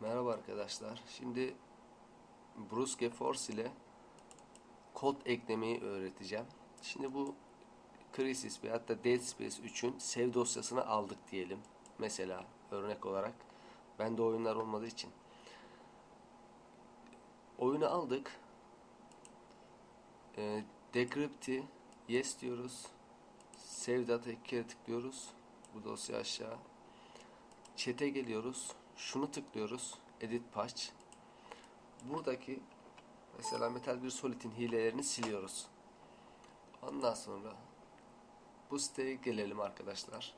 Merhaba arkadaşlar. Şimdi Brusque Force ile kod eklemeyi öğreteceğim. Şimdi bu Crysis veyahut da Dead Space 3'ün save dosyasını aldık diyelim. Mesela örnek olarak. Bende oyunlar olmadığı için. Oyunu aldık. E, Decrypt'i yes diyoruz. Save data iki kere tıklıyoruz. Bu dosya aşağı. Chat'e geliyoruz. Şunu tıklıyoruz. Edit patch. Buradaki mesela Metal Gear Solid'in hilelerini siliyoruz. Ondan sonra bu siteye gelelim arkadaşlar.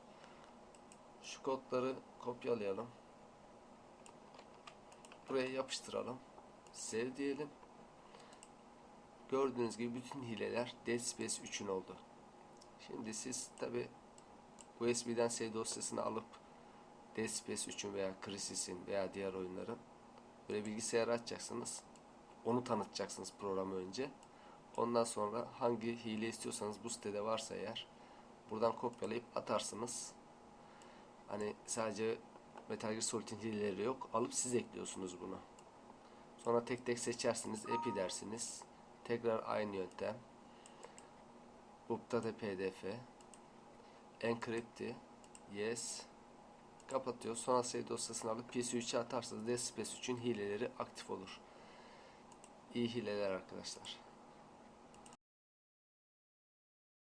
Şu kodları kopyalayalım. Buraya yapıştıralım. Save diyelim. Gördüğünüz gibi bütün hileler Dead Space 3'ün oldu. Şimdi siz tabi USB'den save dosyasını alıp Space 3'ün veya Crysis'in veya diğer oyunların böyle bilgisayara açacaksınız. Onu tanıtacaksınız programı önce. Ondan sonra hangi hile istiyorsanız bu sitede varsa eğer buradan kopyalayıp atarsınız. Hani sadece Metal Gear Solid'in hileleri yok. Alıp siz ekliyorsunuz bunu. Sonra tek tek seçersiniz. Epi dersiniz. Tekrar aynı yöntem. Update pdf. Encrypt'i. Yes. Kapatıyor. Sonra save dosyasını alıp PC3'e atarsanız Dead Space 3'ün hileleri aktif olur. İyi hileler arkadaşlar.